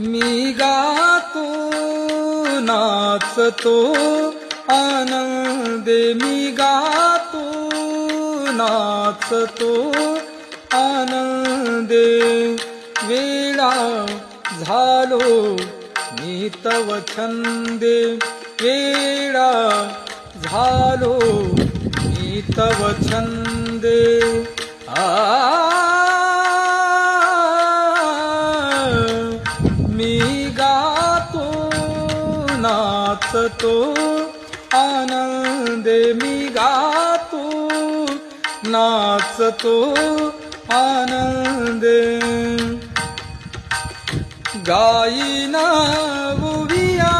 मी गातो नाचतो आनंदे मी गातो नाचतो आनंदे वेळा झालो मी तव छंदे वेळा झालो मी तव छंदे आ गातो नाचतो आनंदे मी गातो नाचतो आनंदे. गायीना बुविया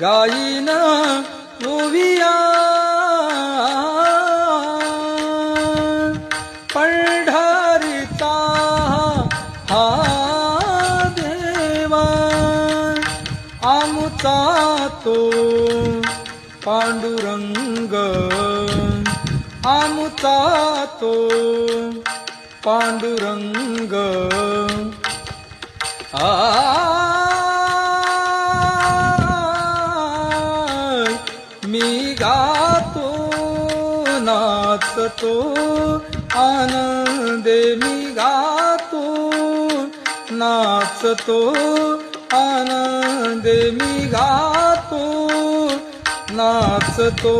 गायीना उविया पण हा देवा आमचा तो पांडुरंग आमचा तो पांडुरंग. आ मी गातो नाचतो आनंदे मी गा नाचतो आनंद मी गातो नाचतो.